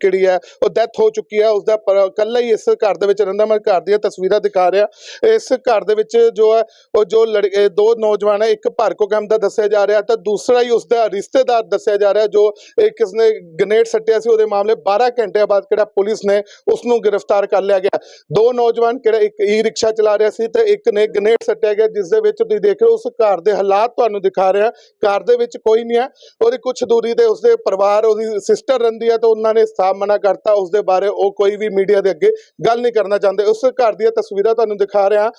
ਕਿਹੜੀ ਹੈ, ਉਹ ਡੈਥ ਹੋ ਚੁੱਕੀ ਹੈ ਉਸ ਦਾ ਕੱਲਾ ਹੀ ਇਸ ਘਰ ਦੇ ਵਿੱਚ ਰਹਿੰਦਾ, ਮੈਂ ਘਰ ਦੀਆਂ ਤਸਵੀਰਾਂ ਦਿਖਾ ਰਿਹਾ। ਇਸ ਘਰ ਦੇ ਵਿੱਚ ਜੋ ਹੈ, ਉਹ ਜੋ ਲੜਕੇ ਦੋ ਨੌਜਵਾਨ ਹੈ, ਇੱਕ ਭਾਰਕੋ ਕੰਮ ਦਾ ਦੱਸਿਆ ਜਾ ਰਿਹਾ ਤਾਂ ਦੂਸਰਾ ਹੀ ਉਸ ਦਾ ਰਿਸ਼ਤੇਦਾਰ ਦੱਸਿਆ ਜਾ ਰਿਹਾ, ਜੋ ਕਿਸ ਨੇ ਗ੍ਰਨੇਡ ਸੱਟਿਆ ਸੀ, ਉਹਦੇ ਮਾਮਲੇ 12 ਘੰਟਿਆਂ ਬਾਅਦ ਕਿਹੜਾ ਪੁਲਿਸ ਨੇ ਉਸ ਨੂੰ ਗ੍ਰਿਫਤਾਰ ਕਰ ਲਿਆ ਗਿਆ। ਦੋ ਨੌਜਵਾਨ ਕਿਹੜਾ ਇੱਕ ਈ ਰਿਕਸ਼ਾ ਚਲਾ ਰਿਹਾ ਸੀ ਤੇ ਇੱਕ ਨੇ ਗ੍ਰਨੇਡ ਸੱਟਿਆ ਗਿਆ, ਜਿਸ ਦੇ ਵਿੱਚ ਤੁਸੀਂ ਦੇਖ ਰਹੇ ਹੋ, ਉਸ ਘਰ ਦੇ ਹਾਲਾਤ ਤੁਹਾਨੂੰ ਦਿਖਾ ਰਿਹਾ। ਘਰ ਦੇ ਵਿੱਚ ਕੋਈ ਨਹੀਂ ਹੈ, ਉਹਦੀ ਕੁਝ ਦੂਰੀ ਤੇ ਉਸਦੇ ਪਰਿਵਾਰ, ਉਹਦੀ ਸਿਸਟਰ ਰਹਿੰਦੀ ਹੈ, ਤਾਂ ਉਹਨਾਂ ਨੇ ਸਾਫ਼ ਮਨਾ ਕਰਤਾ ਉਸ ਦੇ ਬਾਰੇ ਉਹ ਕੋਈ ਵੀ ਮੀਡੀਆ ਦੇ ਅੱਗੇ ਗੱਲ ਨਹੀਂ ਕਰਨਾ ਚਾਹੁੰਦੇ। ਉਸ ਘਰ ਦੀਆਂ ਤਸਵੀਰਾਂ ਤੁਹਾਨੂੰ ਦਿਖਾ ਰਿਹਾ।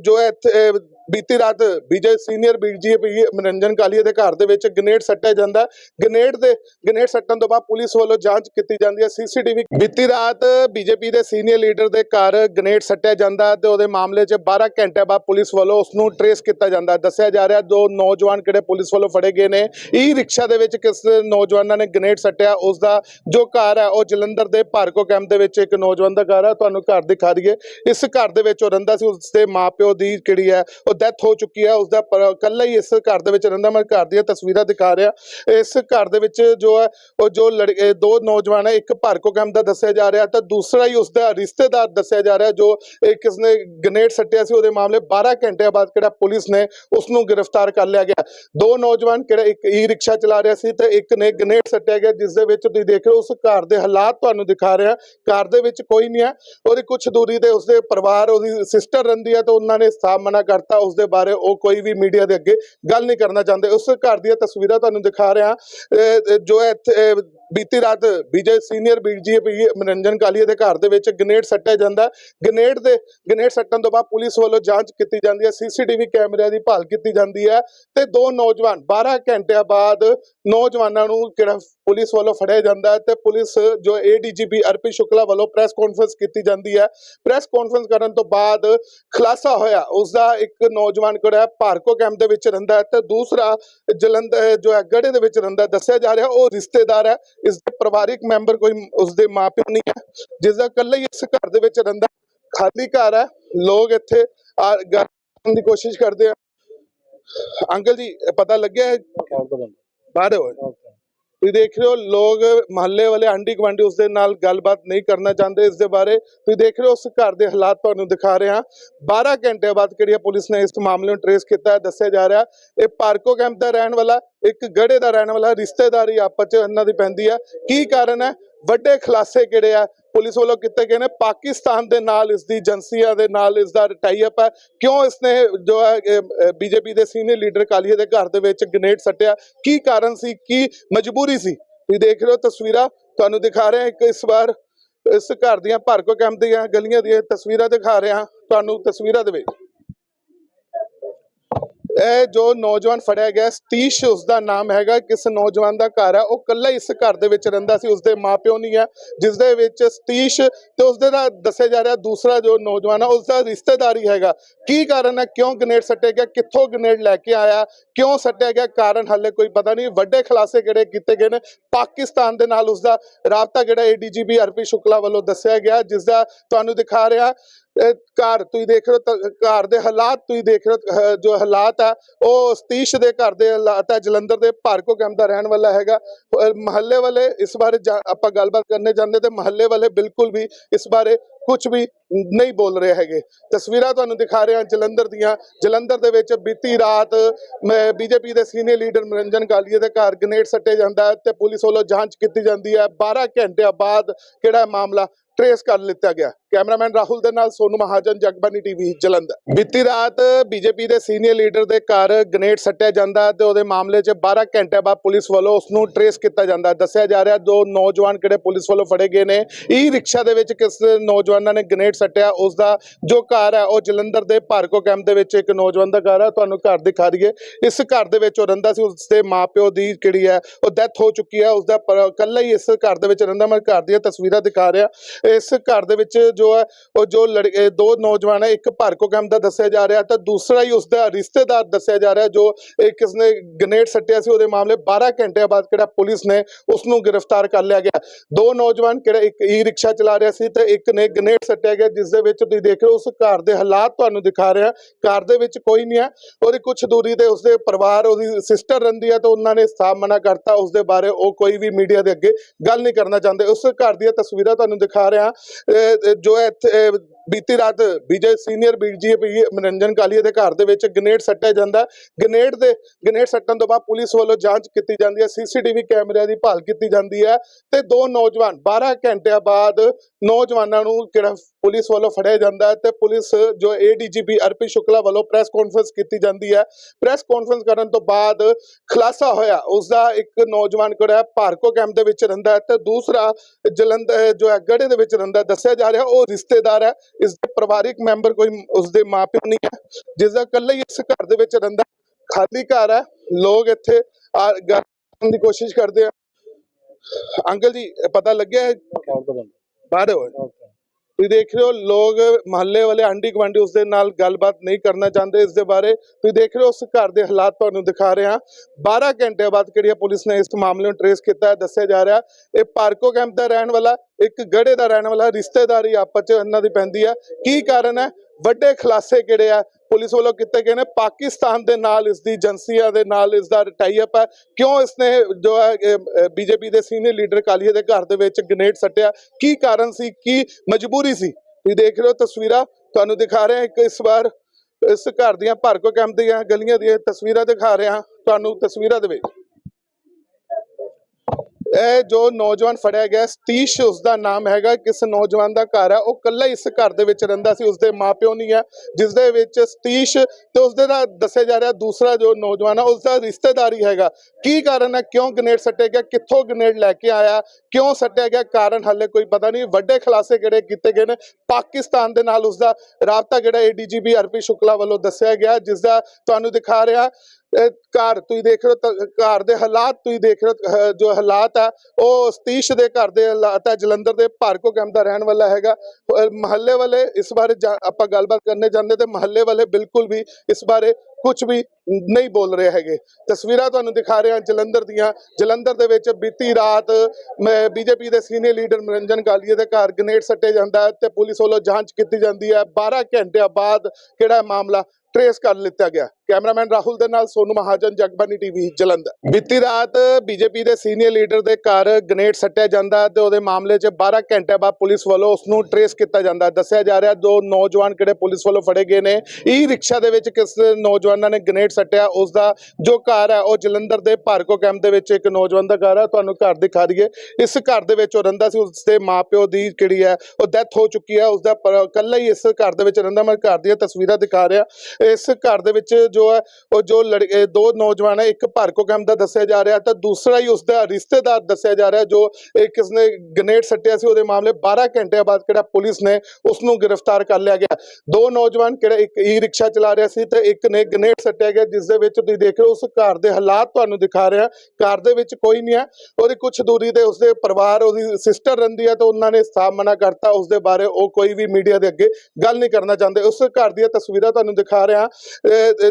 ਜੋ ਇੱਥੇ, ਬੀਤੀ ਰਾਤ ਬੀਜੇ ਸੀਨੀਅਰ ਬੀਜੇਪੀ ਮਨੋਰੰਜਨ ਕਾਲੀਆ ਦੇ ਘਰ ਦੇ ਵਿੱਚ ਗ੍ਰਨੇਡ ਸੱਟਿਆ ਜਾਂਦਾ ਗ੍ਰਨੇਡ ਦੇ, ਗ੍ਰਨੇਡ ਸੱਟਣ ਤੋਂ ਬਾਅਦ ਪੁਲਿਸ ਵੱਲੋਂ ਜਾਂਚ ਕੀਤੀ ਜਾਂਦੀ ਹੈ। ਸੀਸੀਟੀਵੀ ਬੀਤੀ ਰਾਤ ਬੀਜੇਪੀ ਦੇ ਸੀਨੀਅਰ ਲੀਡਰ ਦੇ ਘਰ ਗ੍ਰਨੇਡ ਸੱਟਿਆ ਜਾਂਦਾ ਤੇ ਉਹਦੇ ਮਾਮਲੇ 'ਚ 12 ਘੰਟੇ ਬਾਅਦ ਪੁਲਿਸ ਵੱਲੋਂ ਉਸ ਨੂੰ ਟਰੇਸ ਕੀਤਾ ਜਾਂਦਾ ਦੱਸਿਆ ਜਾ ਰਿਹਾ, ਦੋ ਨੌਜਵਾਨ ਕਿਹੜੇ ਪੁਲਿਸ ਵੱਲੋਂ ਫੜੇ ਗਏ ਨੇ। ਈ ਰਿਕਸ਼ਾ ਦੇ ਵਿੱਚ ਕਿਸ ਨੌਜਵਾਨਾਂ ਨੇ ਗ੍ਰਨੇਡ ਸੱਟਿਆ ਉਸ ਦਾ ਜੋ ਘਰ ਹੈ, ਉਹ ਜਲੰਧਰ ਦੇ ਭਾਰਕੋ ਕੈਂਪ ਦੇ ਵਿੱਚ ਇੱਕ ਨੌਜਵਾਨ ਦਾ ਘਰ ਹੈ। ਤੁਹਾਨੂੰ ਘਰ ਦਿਖਾ ਦਈਏ। ਇਸ ਘਰ ਦੇ ਵਿੱਚ ਉਹ ਰਹਿੰਦਾ ਸੀ ਉਸ ਦੇ ਮਾਪਿਓ ਦੀ ਕਿਹੜੀ ਹੈ ਉਹ ਡੈਥ ਹੋ ਚੁੱਕੀ ਹੈ ਉਸ ਦਾ ਕੱਲਾ ਹੀ ਇਸ ਘਰ ਦੇ ਵਿੱਚ ਰਹਿੰਦਾ, ਮੈਂ ਘਰ ਦੀਆਂ ਤਸਵੀਰਾਂ ਦਿਖਾ ਰਿਹਾ। ਇਸ ਘਰ ਦੇ ਵਿੱਚ ਜੋ ਹੈ, ਉਹ ਜੋ ਲੜਕੇ ਦੋ ਨੌਜਵਾਨ ਹੈ, ਇੱਕ ਭਾਰਕੋ ਕੈਂਪ ਦਾ ਦੱਸਿਆ ਜਾ ਰਿਹਾ ਤਾਂ ਦੂਸਰਾ ਹੀ ਉਸ ਦਾ ਰਿਸ਼ਤੇਦਾਰ ਦੱਸਿਆ ਜਾ ਰਿਹਾ, ਜੋ ਕਿਸ ਨੇ ਗ੍ਰਨੇਡ ਸੱਟਿਆ ਸੀ, ਉਹਦੇ ਮਾਮਲੇ 12 ਘੰਟਿਆਂ ਬਾਅਦ ਕਿਹੜਾ ਪੁਲਿਸ ਨੇ ਉਸ ਨੂੰ ਗ੍ਰਿਫਤਾਰ ਕਰ ਲਿਆ ਗਿਆ। ਦੋ ਨੌਜਵਾਨ ਕਿਹੜਾ ਇੱਕ ਈ ਰਿਕਸ਼ਾ ਚਲਾ ਰਿਹਾ ਸੀ ਤੇ ਇੱਕ ਨੇ ਗ੍ਰਨੇਡ ਸੱਟਿਆ ਗਿਆ, ਜਿਸ ਦੇ ਵਿੱਚ ਤੁਸੀਂ ਦੇਖ ਰਹੇ ਹੋ, ਉਸ ਘਰ ਦੇ ਹਾਲਾਤ ਤੁਹਾਨੂੰ ਦਿਖਾ ਰਿਹਾ। ਘਰ ਦੇ ਵਿੱਚ ਕੋਈ ਨਹੀਂ ਹੈ, ਉਹਦੀ ਕੁਝ ਦੂਰੀ ਤੇ ਉਸਦੇ ਪਰਿਵਾਰ, ਉਹਦੀ ਸਿਸਟਰ ਰਹਿੰਦੀ ਹੈ ਤਾਂ ਉਹਨਾਂ ਨੇ ਸਾਫ਼ ਮਨਾ ਕਰਤਾ ਉਸ ਦੇ ਬਾਰੇ ਉਹ ਕੋਈ ਵੀ ਮੀਡੀਆ ਦੇ ਅੱਗੇ ਗੱਲ ਨਹੀਂ ਕਰਨਾ ਚਾਹੁੰਦੇ। ਉਸ ਘਰ ਦੀਆਂ ਤਸਵੀਰਾਂ ਤੁਹਾਨੂੰ ਦਿਖਾ ਰਿਹਾ। ਅਹ, ਜੋ ਹੈ ਇੱਥੇ, ਬੀਤੀ ਰਾਤ ਵਿਜੇ ਸੀਨੀਅਰ ਬੀਜੇਪੀ ਮਨੋਰੰਜਨ ਕਾਲੀਆ ਦੇ ਘਰ ਦੇ ਵਿੱਚ ਗ੍ਰਨੇਡ ਸੱਟਿਆ ਜਾਂਦਾ। ਗ੍ਰਨੇਡ ਦੇ ਗ੍ਰਨੇਡ ਸੱਟਣ ਤੋਂ ਬਾਅਦ ਪੁਲਿਸ ਵੱਲੋਂ ਜਾਂਚ ਕੀਤੀ ਜਾਂਦੀ ਹੈ, ਸੀਸੀਟੀਵੀ ਕੈਮਰਿਆਂ ਦੀ ਭਾਲ ਕੀਤੀ ਜਾਂਦੀ ਹੈ ਤੇ ਦੋ ਨੌਜਵਾਨ 12 ਘੰਟਿਆਂ ਬਾਅਦ ਨੌਜਵਾਨਾਂ ਨੂੰ ਕਿਹੜਾ ਪੁਲਿਸ ਵੱਲੋਂ ਫੜਿਆ ਜਾਂਦਾ ਤੇ ਪੁਲਿਸ ਜੋ ਏਡੀਜੀਪੀ ਅਰਪੀ ਸ਼ੁਕਲਾ ਵੱਲੋਂ ਪ੍ਰੈਸ ਕਾਨਫਰੰਸ ਕੀਤੀ ਜਾਂਦੀ ਹੈ। ਪ੍ਰੈਸ ਕਾਨਫਰੰਸ ਕਰਨ ਤੋਂ ਬਾਅਦ ਖੁਲਾਸਾ ਹੋਇਆ। ਉਸ ਦਾ ਇੱਕ ਨੌਜਵਾਨ ਕਿਹੜਾ ਭਾਰਕੋ ਕੈਂਪ ਦੇ ਵਿੱਚ ਰਹਿੰਦਾ ਹੈ ਤੇ ਦੂਸਰਾ ਜਲੰਧਰ, ਜੋ ਹੈ ਗੜੇ ਦੇ ਵਿੱਚ ਰਹਿੰਦਾ ਦੱਸਿਆ ਜਾ ਰਿਹਾ ਉਹ ਰਿਸ਼ਤੇਦਾਰ ਹੈ। ਇਸ ਦੇ ਪਰਿਵਾਰਿਕ ਮੈਂਬਰ ਕੋਈ ਉਸ ਦੇ ਮਾਪਿਓ ਨਹੀਂ ਹੈ ਜਿਸ ਦਾ ਇਕੱਲਾ ਹੀ ਇਸ ਘਰ ਦੇ ਵਿੱਚ ਰਹਿੰਦਾ ਖਾਲੀ ਘਰ ਹੈ ਲੋਕ ਇੱਥੇ ਆ ਗੱਲ ਦੀ ਕੋਸ਼ਿਸ਼ ਕਰਦੇ ਆ। ਅੰਕਲ ਜੀ ਪਤਾ ਲੱਗਿਆ ਹੈ? ਬਾਹਰ ਹੋ ਤੁਸੀਂ ਦੇਖ ਰਹੇ ਹੋ, ਲੋਕ ਮਹੱਲੇ ਵਾਲੇ ਆਂਢੀ ਗੁਆਂਢੀ ਉਸ ਦੇ ਨਾਲ ਗੱਲਬਾਤ ਨਹੀਂ ਕਰਨਾ ਚਾਹੁੰਦੇ ਇਸ ਦੇ ਬਾਰੇ। ਤੁਸੀਂ ਦੇਖ ਰਹੇ ਹੋ, ਉਸ ਘਰ ਦੇ ਹਾਲਾਤ ਤੁਹਾਨੂੰ ਦਿਖਾ ਰਹੇ। ਹਾਂ 12 ਘੰਟੇ ਬਾਅਦ ਕਿਹੜੀ ਹੈ ਪੁਲਿਸ ਨੇ ਇਸ ਮਾਮਲੇ ਨੂੰ ਟਰੇਸ ਕੀਤਾ ਹੈ, ਦੱਸਿਆ ਜਾ ਰਿਹਾ। ਇਹ ਪਾਰਕੋ ਕੈਂਪ ਦਾ ਰਹਿਣ ਵਾਲਾ, ਇੱਕ ਗੜੇ ਦਾ ਰਹਿਣ ਵਾਲਾ, ਰਿਸ਼ਤੇਦਾਰੀ ਆਪਸ ਚ ਇਹਨਾਂ ਦੀ ਪੈਂਦੀ ਹੈ। ਕੀ ਕਾਰਨ ਹੈ? ਵੱਡੇ ਖੁਲਾਸੇ ਕਿਹੜੇ ਆ? ਪੁਲਿਸ ਵੱਲੋਂ ਕੀਤੇ ਗਏ ਨੇ। ਪਾਕਿਸਤਾਨ ਦੇ ਨਾਲ ਇਸ ਦੀ ਏਜੰਸੀਆਂ ਦੇ ਨਾਲ ਇਸ ਦਾ ਟਾਈ ਅਪ ਹੈ ਕਿਉਂ ਇਸਨੇ ਜੋ ਹੈ ਬੀਜੇਪੀ ਦੇ ਸੀਨੀਅਰ ਲੀਡਰ ਕਾਲੀਏ ਦੇ ਘਰ ਦੇ ਵਿੱਚ ਗ੍ਰਨੇਡ ਸੱਟਿਆ? ਕੀ ਕਾਰਨ ਸੀ? ਕੀ ਮਜਬੂਰੀ ਸੀ? ਤੁਸੀਂ ਦੇਖ ਰਹੇ ਹੋ ਤਸਵੀਰਾਂ। ਤੁਹਾਨੂੰ ਦਿਖਾ ਰਹੇ ਹਾਂ ਇੱਕ ਇਸ ਵਾਰ ਇਸ ਘਰ ਦੀਆਂ ਭਰਕੋ ਕੈਂਪ ਦੀਆਂ ਗਲੀਆਂ ਦੀਆਂ ਤਸਵੀਰਾਂ ਦਿਖਾ ਰਹੇ। ਹਾਂ ਤੁਹਾਨੂੰ ਤਸਵੀਰਾਂ ਦੇ ਵਿੱਚ ਇਹ ਜੋ ਨੌਜਵਾਨ ਫੜਿਆ ਗਿਆ, ਸਤੀਸ਼ ਉਸ ਦਾ ਨਾਮ ਹੈਗਾ, ਕਿਸ ਨੌਜਵਾਨ ਦਾ ਘਰ ਹੈ ਉਹ ਇਕੱਲਾ ਇਸ ਘਰ ਦੇ ਵਿੱਚ ਰਹਿੰਦਾ ਸੀ, ਉਸਦੇ ਮਾਪਿਓ ਨਹੀਂ ਹੈ ਜਿਸ ਦੇ ਵਿੱਚ ਸਤੀਸ਼ ਤੇ ਉਸਦੇ ਦਾ ਦੱਸਿਆ ਜਾ ਰਿਹਾ ਦੂਸਰਾ ਜੋ ਨੌਜਵਾਨ ਹੈ ਉਸਦਾ ਰਿਸ਼ਤੇਦਾਰੀ ਹੈਗਾ। ਕੀ ਕਾਰਨ ਹੈ ਕਿਉਂ ਗ੍ਰਨੇਡ ਸੱਟਿਆ ਗਿਆ, ਕਿੱਥੋਂ ਗ੍ਰਨੇਡ ਲੈ ਕੇ ਆਇਆ, ਕਿਉਂ ਸੱਟਿਆ ਗਿਆ, ਕਾਰਨ ਹਾਲੇ ਕੋਈ ਪਤਾ ਨਹੀਂ, ਵੱਡੇ ਖੁਲਾਸੇ ਕਿਹੜੇ ਕੀਤੇ ਗਏ ਨੇ, ਪਾਕਿਸਤਾਨ ਦੇ ਨਾਲ ਉਸਦਾ ਰਾਬਤਾ ਜਿਹੜਾ ਏਡੀਜੀਪੀ ਅਰਪੀ ਸ਼ੁਕਲਾ ਵੱਲੋਂ ਦੱਸਿਆ ਗਿਆ ਜਿਸ ਦਾ ਤੁਹਾਨੂੰ ਦਿਖਾ ਰਿਹਾ ਘਰ ਤੁਸੀਂ ਦੇਖ ਰਹੇ ਹੋ ਘਰ ਦੇ ਹਾਲਾਤ ਤੁਸੀਂ ਦੇਖ ਰਹੇ ਹੋ ਜੋ ਹਾਲਾਤ ਆ, ਉਹ ਸਤੀਸ਼ ਦੇ ਘਰ ਦੇ ਹਾਲਾਤ ਹੈ ਜਲੰਧਰ ਦੇ ਭਾਰਕੋ ਕੈਂਪ ਦਾ ਰਹਿਣ ਵਾਲਾ ਹੈਗਾ। ਮਹੱਲੇ ਵਾਲੇ ਇਸ ਬਾਰੇ ਜਾ- ਆਪਾਂ ਗੱਲਬਾਤ ਕਰਨੇ ਜਾਂਦੇ ਤੇ ਮਹੱਲੇ ਵਾਲੇ ਬਿਲਕੁਲ ਵੀ ਇਸ ਬਾਰੇ ਕੁਝ ਵੀ ਨਹੀਂ ਬੋਲ ਰਹੇ ਹੈਗੇ। ਤਸਵੀਰਾਂ ਤੁਹਾਨੂੰ ਦਿਖਾ ਰਹੇ ਹਾਂ ਜਲੰਧਰ ਦੀਆਂ। ਜਲੰਧਰ ਦੇ ਵਿੱਚ ਬੀਤੀ ਰਾਤ ਬੀਜੇਪੀ ਦੇ ਸੀਨੀਅਰ ਲੀਡਰ ਮਨੋਰੰਜਨ ਕਾਲੀਏ ਦੇ ਘਰ ਗ੍ਰਨੇਡ ਸੱਟੇ ਜਾਂਦਾ ਹੈ ਤੇ ਪੁਲਿਸ ਵੱਲੋਂ ਜਾਂਚ ਕੀਤੀ ਜਾਂਦੀ ਹੈ। 12 ਘੰਟਿਆਂ ਬਾਅਦ ਕਿਹੜਾ ਮਾਮਲਾ ਟਰੇਸ ਕਰ ਲਿੱਤਾ ਗਿਆ। ਕੈਮਰਾਮੈਨ ਰਾਹੁਲ ਦੇ ਨਾਲ ਸੋਨੂ ਮਹਾਜਨ, ਜਗਬਾਨੀ ਟੀਵੀ, ਜਲੰਧਰ। ਬੀਤੀ ਰਾਤ ਬੀਜੇਪੀ ਦੇ ਸੀਨੀਅਰ ਲੀਡਰ ਦੇ ਘਰ ਗ੍ਰਨੇਡ ਸੱਟਿਆ ਜਾਂਦਾ ਤੇ ਉਹਦੇ ਮਾਮਲੇ 'ਚ 12 ਘੰਟੇ ਬਾਅਦ ਪੁਲਿਸ ਵੱਲੋਂ ਉਸ ਨੂੰ ਟਰੇਸ ਕੀਤਾ ਜਾਂਦਾ। ਦੱਸਿਆ ਜਾ ਰਿਹਾ, ਦੋ ਨੌਜਵਾਨ ਕਿਹੜੇ ਪੁਲਿਸ ਵੱਲੋਂ ਫੜੇ ਗਏ ਨੇ? ਈ ਰਿਕਸ਼ਾ ਦੇ ਵਿੱਚ ਕਿਸ ਨੌਜਵਾਨਾਂ ਨੇ ਗ੍ਰਨੇਡ ਸੱਟਿਆ? ਉਸ ਦਾ ਜੋ ਘਰ ਹੈ, ਉਹ ਜਲੰਧਰ ਦੇ ਭਾਰਕੋ ਕੈਂਪ ਦੇ ਵਿੱਚ ਇੱਕ ਨੌਜਵਾਨ ਦਾ ਘਰ ਹੈ। ਤੁਹਾਨੂੰ ਘਰ ਦਿਖਾ ਦਈਏ। ਇਸ ਘਰ ਦੇ ਵਿੱਚ ਉਹ ਰਹਿੰਦਾ ਸੀ। ਉਸ ਦੇ ਮਾਪਿਓ ਦੀ ਕਿਹੜੀ ਹੈ, ਉਹ ਡੈਥ ਹੋ ਚੁੱਕੀ ਹੈ। ਉਸ ਦਾ ਇਕੱਲਾ ਹੀ ਇਸ ਘਰ ਦੇ ਵਿੱਚ ਰਹਿੰਦਾ। ਮੈਂ ਘਰ ਦੀਆਂ ਤਸਵੀਰਾਂ ਦਿਖਾ ਰਿਹਾ। ਇਸ ਘਰ ਦੇ ਵਿੱਚ ਜੋ ਹੈ ਉਹ ਜੋ ਲੜਕੇ ਦੋ ਨੌਜਵਾਨ ਹੈ ਇੱਕ ਭਾਰਕੋ ਕੈਂਪ ਦਾ ਦੱਸਿਆ ਜਾ ਰਿਹਾ ਤਾਂ ਦੂਸਰਾ ਹੀ ਉਸਦਾ ਰਿਸ਼ਤੇਦਾਰ ਦੱਸਿਆ ਜਾ ਰਿਹਾ ਜੋ ਕਿਸ ਨੇ ਗ੍ਰਨੇਡ ਸੱਟਿਆ ਸੀ ਉਹਦੇ ਮਾਮਲੇ 12 ਘੰਟਿਆਂ ਬਾਅਦ ਕਿਹੜਾ ਪੁਲਿਸ ਨੇ ਉਸ ਨੂੰ ਗ੍ਰਿਫਤਾਰ ਕਰ ਲਿਆ ਗਿਆ। ਦੋ ਨੌਜਵਾਨ ਕਿਹੜਾ ਇੱਕ ਈ ਰਿਕਸ਼ਾ ਚਲਾ ਰਿਹਾ ਸੀ ਤੇ ਇੱਕ ਨੇ ਗ੍ਰਨੇਡ ਸੱਟਿਆ ਗਿਆ ਜਿਸ ਦੇ ਵਿੱਚ ਤੁਸੀਂ ਦੇਖ ਰਹੇ ਹੋ ਉਸ ਘਰ ਦੇ ਹਾਲਾਤ ਤੁਹਾਨੂੰ ਦਿਖਾ ਰਿਹਾ। ਘਰ ਦੇ ਵਿੱਚ ਕੋਈ ਨਹੀਂ ਹੈ। ਉਹਦੀ ਕੁਝ ਦੂਰੀ ਤੇ ਉਸਦੇ ਪਰਿਵਾਰ ਉਹਦੀ ਸਿਸਟਰ ਰਹਿੰਦੀ ਹੈ ਤਾਂ ਉਹਨਾਂ ਨੇ ਸਾਫ਼ ਮਨਾ ਕਰਤਾ ਉਸ ਦੇ ਬਾਰੇ ਉਹ ਕੋਈ ਵੀ ਮੀਡੀਆ ਦੇ ਅੱਗੇ ਗੱਲ ਨਹੀਂ ਕਰਨਾ ਚਾਹੁੰਦੇ। ਉਸ ਘਰ ਦੀਆਂ ਤਸਵੀਰਾਂ ਤੁਹਾਨੂੰ ਦਿਖਾ ਰਿਹਾ। ਅਹ, ਅਹ, ਜੋ ਇੱਥੇ, ਬੀਤੀ ਰਾਤ ਬੀਜੇ ਸੀਨੀਅਰ ਬੀਜੇਪੀ ਮਨੋਰੰਜਨ ਕਾਲੀਆ ਦੇ ਘਰ ਦੇ ਵਿੱਚ ਗ੍ਰਨੇਡ ਸੱਟਿਆ ਜਾਂਦਾ ਗ੍ਰਨੇਡ ਦੇ, ਗ੍ਰਨੇਡ ਸੱਟਣ ਤੋਂ ਬਾਅਦ ਪੁਲਿਸ ਵੱਲੋਂ ਜਾਂਚ ਕੀਤੀ ਜਾਂਦੀ ਹੈ। ਸੀਸੀਟੀਵੀ ਕੈਮਰਿਆਂ ਦੀ ਭਾਲ ਕੀਤੀ ਜਾਂਦੀ ਹੈ ਤੇ ਦੋ ਨੌਜਵਾਨ 12 ਘੰਟਿਆਂ ਬਾਅਦ ਨੌਜਵਾਨਾਂ ਨੂੰ ਕਿਹੜਾ ਪੁਲਿਸ ਵੱਲੋਂ ਫੜਿਆ ਜਾਂਦਾ ਹੈ ਤੇ ਪੁਲਿਸ ਜੋ ਏਡੀਜੀਪੀ ਅਰਪੀ ਸ਼ੁਕਲਾ ਵੱਲੋਂ ਪ੍ਰੈਸ ਕਾਨਫਰੰਸ ਕੀਤੀ ਜਾਂਦੀ ਹੈ। ਪ੍ਰੈਸ ਕਾਨਫਰੰਸ ਕਰਨ ਤੋਂ ਬਾਅਦ ਖੁਲਾਸਾ ਹੋਇਆ। ਉਸ ਦਾ ਇੱਕ ਨੌਜਵਾਨ ਜਿਹੜਾ ਭਾਰਕੋ ਕੈਂਪ ਦੇ ਵਿੱਚ ਰਹਿੰਦਾ ਹੈ ਤੇ ਦੂਸਰਾ ਜਲੰਧਰ, ਜੋ ਹੈ ਗੜੇ ਦੇ ਵਿੱਚ ਰਹਿੰਦਾ ਦੱਸਿਆ ਜਾ ਰਿਹਾ ਉਹ ਰਿਸ਼ਤੇਦਾਰ ਹੈ। ਇਸ ਦੇ ਪਰਿਵਾਰਿਕ ਮੈਂਬਰ ਕੋਈ ਉਸ ਦੇ ਮਾਪਿਓ ਨਹੀਂ ਹੈ ਜਿਸ ਦਾ ਇਕੱਲਾ ਹੀ ਇਸ ਘਰ ਦੇ ਵਿੱਚ ਰਹਿੰਦਾ ਖਾਲੀ ਘਰ ਹੈ ਲੋਕ ਇੱਥੇ ਆ ਗੱਲ ਕਰਨ ਦੀ ਕੋਸ਼ਿਸ਼ ਕਰਦੇ ਆ। ਅੰਕਲ ਜੀ ਪਤਾ ਲੱਗਿਆ ਹੈ? ਬਾਹਰ ਹੋਏ ਤੁਸੀਂ ਦੇਖ ਰਹੇ ਹੋ, ਲੋਕ ਮਹੱਲੇ ਵਾਲੇ ਆਂਢੀ ਗੁਆਂਢੀ ਉਸ ਦੇ ਨਾਲ ਗੱਲਬਾਤ ਨਹੀਂ ਕਰਨਾ ਚਾਹੁੰਦੇ ਇਸ ਦੇ ਬਾਰੇ। ਤੁਸੀਂ ਦੇਖ ਰਹੇ ਹੋ, ਉਸ ਘਰ ਦੇ ਹਾਲਾਤ ਤੁਹਾਨੂੰ ਦਿਖਾ ਰਹੇ ਹਾਂ। 12 ਘੰਟੇ ਬਾਅਦ ਕਿਹੜੀ ਹੈ ਪੁਲਿਸ ਨੇ ਇਸ ਮਾਮਲੇ ਨੂੰ ਟਰੇਸ ਕੀਤਾ ਹੈ, ਦੱਸਿਆ ਜਾ ਰਿਹਾ ਇਹ ਪਾਰਕੋ ਕੈਂਪ ਦਾ ਰਹਿਣ ਵਾਲਾ, ਇੱਕ ਗੜੇ ਦਾ ਰਹਿਣ ਵਾਲਾ, ਰਿਸ਼ਤੇਦਾਰੀ ਆਪਸ ਚ ਇਹਨਾਂ ਦੀ ਪੈਂਦੀ ਹੈ। ਕੀ ਕਾਰਨ ਹੈ? ਵੱਡੇ ਖੁਲਾਸੇ ਕਿਹੜੇ ਆ? ਪੁਲਿਸ ਵੱਲੋਂ ਕੀਤੇ ਗਏ ਨੇ। ਪਾਕਿਸਤਾਨ ਦੇ ਨਾਲ ਇਸ ਦੀ ਏਜੰਸੀਆਂ ਦੇ ਨਾਲ ਇਸ ਦਾ ਟਾਈ ਹੈ। ਕਿਉਂ ਇਸਨੇ ਜੋ ਹੈ ਬੀਜੇਪੀ ਦੇ ਸੀਨੀਅਰ ਲੀਡਰ ਕਾਲੀਏ ਦੇ ਘਰ ਦੇ ਵਿੱਚ ਗ੍ਰਨੇਡ ਸੱਟਿਆ? ਕੀ ਕਾਰਨ ਸੀ? ਕੀ ਮਜਬੂਰੀ ਸੀ? ਤੁਸੀਂ ਦੇਖ ਰਹੇ ਹੋ ਤਸਵੀਰਾਂ। ਤੁਹਾਨੂੰ ਦਿਖਾ ਰਹੇ ਹਾਂ ਇੱਕ ਇਸ ਵਾਰ ਇਸ ਘਰ ਦੀਆਂ ਭਾਰਕੋ ਕੈਂਪ ਦੀਆਂ ਗਲੀਆਂ ਦੀਆਂ ਤਸਵੀਰਾਂ ਦਿਖਾ ਰਹੇ। ਹਾਂ ਤੁਹਾਨੂੰ ਤਸਵੀਰਾਂ ਦੇ ਵਿੱਚ ਇਹ ਜੋ ਨੌਜਵਾਨ ਫੜਿਆ ਗਿਆ, ਸਤੀਸ਼ ਉਸ ਦਾ ਨਾਮ ਹੈਗਾ, ਕਿਸ ਨੌਜਵਾਨ ਦਾ ਘਰ ਹੈ, ਉਹ ਇਕੱਲਾ ਇਸ ਘਰ ਦੇ ਵਿੱਚ ਰਹਿੰਦਾ ਸੀ, ਉਸਦੇ ਮਾਪਿਓ ਨਹੀਂ ਹੈ ਜਿਸ ਦੇ ਵਿੱਚ ਸਤੀਸ਼ ਤੇ ਉਸਦੇ ਦਾ ਦੱਸਿਆ ਜਾ ਰਿਹਾ ਦੂਸਰਾ ਜੋ ਨੌਜਵਾਨ ਹੈ, ਉਸਦਾ ਰਿਸ਼ਤੇਦਾਰੀ ਹੈਗਾ। ਕੀ ਕਾਰਨ ਹੈ, ਕਿਉਂ ਗ੍ਰਨੇਡ ਸੱਟਿਆ ਗਿਆ, ਕਿੱਥੋਂ ਗ੍ਰਨੇਡ ਲੈ ਕੇ ਆਇਆ, ਕਿਉਂ ਸੱਟਿਆ ਗਿਆ, ਕਾਰਨ ਹਾਲੇ ਕੋਈ ਪਤਾ ਨਹੀਂ, ਵੱਡੇ ਖੁਲਾਸੇ ਕਿਹੜੇ ਕੀਤੇ ਗਏ ਨੇ, ਪਾਕਿਸਤਾਨ ਦੇ ਨਾਲ ਉਸਦਾ ਰਾਬਤਾ ਜਿਹੜਾ ਏਡੀਜੀਪੀ ਅਰਪੀ ਸ਼ੁਕਲਾ ਵੱਲੋਂ ਦੱਸਿਆ ਗਿਆ ਜਿਸ ਦਾ ਤੁਹਾਨੂੰ ਦਿਖਾ ਰਿਹਾ ਘਰ ਤੁਸੀਂ ਦੇਖ ਰਹੇ ਹੋ ਘਰ ਦੇ ਹਾਲਾਤ ਤੁਸੀਂ ਦੇਖ ਰਹੇ ਹੋ ਜੋ ਹਾਲਾਤ ਆ, ਉਹ ਸਤੀਸ਼ ਦੇ ਘਰ ਦੇ ਹਾਲਾਤ ਆ, ਜਲੰਧਰ ਦੇ ਭਾਰਕੋ ਕੈਂਪ ਦਾ ਰਹਿਣ ਵਾਲਾ ਹੈਗਾ। ਮਹੱਲੇ ਵਾਲੇ ਇਸ ਬਾਰੇ ਜਾ- ਆਪਾਂ ਗੱਲਬਾਤ ਕਰਨੇ ਜਾਂਦੇ ਤੇ ਮਹੱਲੇ ਵਾਲੇ ਬਿਲਕੁਲ ਵੀ ਇਸ ਬਾਰੇ ਕੁਝ ਵੀ ਨਹੀਂ ਬੋਲ ਰਹੇ ਹੈਗੇ। ਤਸਵੀਰਾਂ ਤੁਹਾਨੂੰ ਦਿਖਾ ਰਹੇ ਹਾਂ ਜਲੰਧਰ ਦੀਆਂ। ਜਲੰਧਰ ਦੇ ਵਿੱਚ ਬੀਤੀ ਰਾਤ ਬੀਜੇਪੀ ਦੇ ਸੀਨੀਅਰ ਲੀਡਰ ਮਨੋਰੰਜਨ ਕਾਲੀਏ ਦੇ ਘਰ ਗ੍ਰਨੇਡ ਸੱਟੇ ਜਾਂਦਾ ਹੈ ਤੇ ਪੁਲਿਸ ਵੱਲੋਂ ਜਾਂਚ ਕੀਤੀ ਜਾਂਦੀ ਹੈ। 12 ਘੰਟਿਆਂ ਬਾਅਦ ਕਿਹੜਾ ਮਾਮਲਾ ਟਰੇਸ ਕਰ ਲਿੱਤਾ ਗਿਆ। ਕੈਮਰਾਮੈਨ ਰਾਹੁਲ ਦੇ ਨਾਲ ਸੋਨੂ ਮਹਾਜਨ ਜਗਬਾਨੀ ਟੀਵੀ, ਜਲੰਧਰ। ਬੀਤੀ ਰਾਤ ਬੀਜੇਪੀ ਦੇ ਸੀਨੀਅਰ ਲੀਡਰ ਦੇ ਘਰ ਗ੍ਰਨੇਡ ਸੱਟਿਆ ਜਾਂਦਾ ਤੇ ਉਹਦੇ ਮਾਮਲੇ 'ਚ 12 ਘੰਟੇ ਬਾਅਦ ਪੁਲਿਸ ਵੱਲੋਂ ਉਸ ਨੂੰ ਟਰੇਸ ਕੀਤਾ ਜਾਂਦਾ। ਦੱਸਿਆ ਜਾ ਰਿਹਾ, ਦੋ ਨੌਜਵਾਨ ਕਿਹੜੇ ਪੁਲਿਸ ਵੱਲੋਂ ਫੜੇ ਗਏ ਨੇ। ਈ ਰਿਕਸ਼ਾ ਦੇ ਵਿੱਚ ਕਿਸ ਨੌਜਵਾਨਾਂ ਨੇ ਗ੍ਰਨੇਡ ਸੱਟਿਆ ਉਸ ਦਾ ਜੋ ਘਰ ਹੈ, ਉਹ ਜਲੰਧਰ ਦੇ ਭਾਰਕੋ ਕੈਂਪ ਦੇ ਵਿੱਚ ਇੱਕ ਨੌਜਵਾਨ ਦਾ ਘਰ ਹੈ। ਤੁਹਾਨੂੰ ਘਰ ਦਿਖਾ ਦਈਏ। ਇਸ ਘਰ ਦੇ ਵਿੱਚ ਉਹ ਰਹਿੰਦਾ ਸੀ ਉਸ ਦੇ ਮਾਪਿਓ ਦੀ ਕਿਹੜੀ ਹੈ, ਉਹ ਡੈਥ ਹੋ ਚੁੱਕੀ ਹੈ। ਉਸ ਦਾ ਇਕੱਲਾ ਹੀ ਇਸ ਘਰ ਦੇ ਵਿੱਚ ਰਹਿੰਦਾ। ਮੈਂ ਘਰ ਦੀਆਂ ਤਸਵੀਰਾਂ ਦਿਖਾ ਰਿਹਾ। ਇਸ ਘਰ ਦੇ ਵਿੱਚ ਜੋ ਜੋ ਹੈ, ਉਹ ਜੋ ਲੜਕੇ ਦੋ ਨੌਜਵਾਨ ਹੈ, ਇੱਕ ਭਾਰਕੋ ਕੈਂਪ ਦਾ ਦੱਸਿਆ ਜਾ ਰਿਹਾ ਤਾਂ ਦੂਸਰਾ ਹੀ ਉਸਦਾ ਰਿਸ਼ਤੇਦਾਰ ਦੱਸਿਆ ਜਾ ਰਿਹਾ ਜੋ ਕਿਸ ਨੇ ਗ੍ਰਨੇਡ ਸੱਟਿਆ ਸੀ ਉਹਦੇ ਮਾਮਲੇ 12 ਘੰਟਿਆਂ ਬਾਅਦ ਕਿਹੜਾ ਪੁਲਿਸ ਨੇ ਉਸ ਨੂੰ ਗ੍ਰਿਫਤਾਰ ਕਰ ਲਿਆ ਗਿਆ। ਦੋ ਨੌਜਵਾਨ ਕਿਹੜਾ ਇੱਕ ਈ ਰਿਕਸ਼ਾ ਚਲਾ ਰਿਹਾ ਸੀ ਤੇ ਇੱਕ ਨੇ ਗ੍ਰਨੇਡ ਸੱਟਿਆ ਗਿਆ, ਜਿਸ ਦੇ ਵਿੱਚ ਤੁਸੀਂ ਦੇਖ ਰਹੇ ਉਸ ਘਰ ਦੇ ਹਾਲਾਤ ਤੁਹਾਨੂੰ ਦਿਖਾ ਰਿਹਾ। ਘਰ ਦੇ ਵਿੱਚ ਕੋਈ ਨਹੀਂ ਹੈ। ਉਹਦੀ ਕੁਝ ਦੂਰੀ ਤੇ ਉਸਦੇ ਪਰਿਵਾਰ, ਉਹਦੀ ਸਿਸਟਰ ਰਹਿੰਦੀ ਹੈ ਤਾਂ ਉਹਨਾਂ ਨੇ ਸਾਫ਼ ਮਨਾ ਕਰਤਾ ਉਸ ਦੇ ਬਾਰੇ। ਉਹ ਕੋਈ ਵੀ ਮੀਡੀਆ ਦੇ ਅੱਗੇ ਗੱਲ ਨਹੀਂ ਕਰਨਾ ਚਾਹੁੰਦੇ। ਉਸ ਘਰ ਦੀਆਂ ਤਸਵੀਰਾਂ ਤੁਹਾਨੂੰ ਦਿਖਾ ਰਿਹਾ।